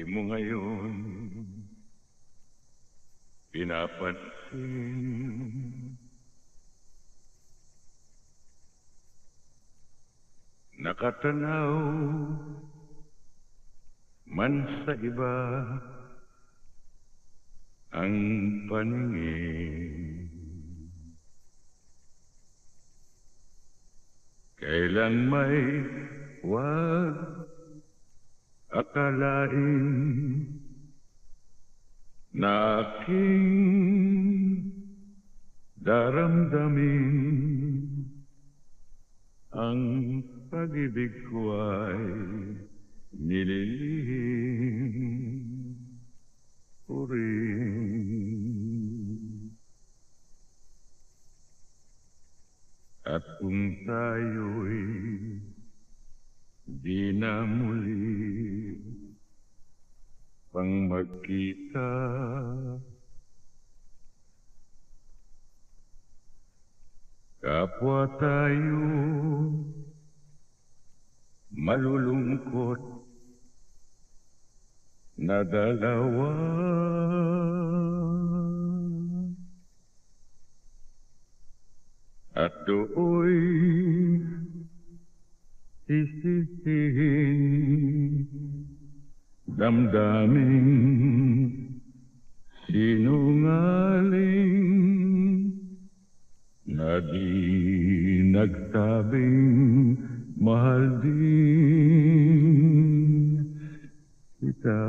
Di mo ngayon. Pinapansin. Nakatanaw man sa iba ang paningin. Kailan may wag akalain na aking daramdamin ang pag-ibig ko ay nililihim ko rin. At kung tayo'y di na muli pang magkita, kapwa tayo malulungkot na dalawa. At dooy sisihin damdamin sinungaling na di nagsabing mahal din kita.